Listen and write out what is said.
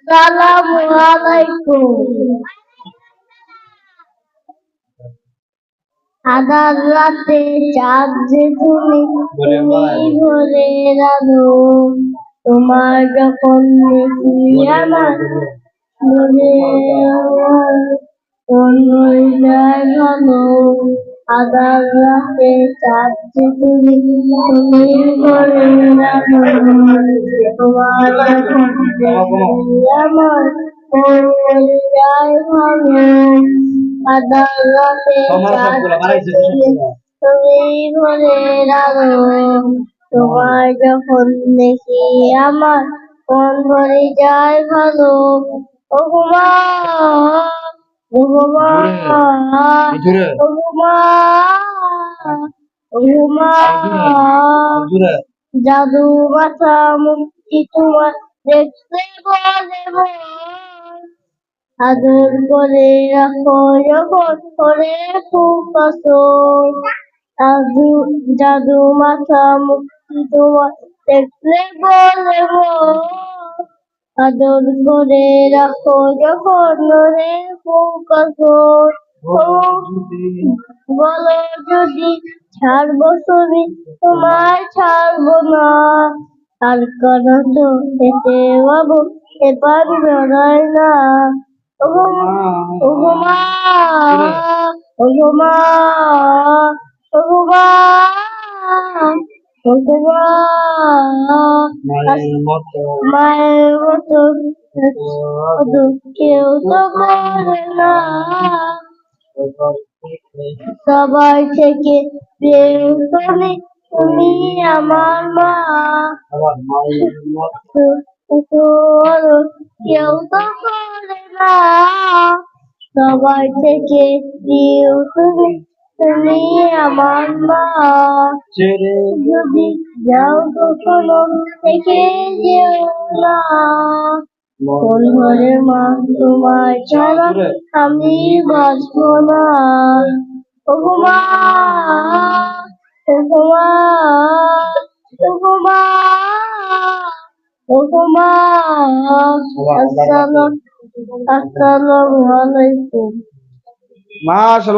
সালাম আধার রাতে চাঁদ যে তুমি ভরে রাখো। তোমার যখন তুমি তুমি ভরে তোমার যখন দেখি আমার মন তুমি ভরে রাখো তোমার যখন দেখি আমার মন ভরে যায় ভালো ও মা ও মা ও জাদু মাথা মুক্তি তোমার দেখতে মন আদর করে রাখো যখন করে খুব জাদু জাদু মাথা মুক্তি তোমার দেখলে বলে আদর করে রাখো যখন রে পছন্দ বলো যদি ছাড়বো তুমি তোমার ছাড়বো না। আর কেন পেতে না। মায়ের মতো। মায়ের মতো শুধু কেউ তো করে না। সবাই থেকে প্রেম তুমি আমার মা। সবাই থেকে তুমি আমার মা যদি যাও কখনো থেকে না ঘরে মা তোমার ছাড়া আমি বাঁচবো না। ও গো মা ও মা ও মা। ও গো মা আসসালাম। আসসালামু আলাইকুম। মাশাআল্লাহ।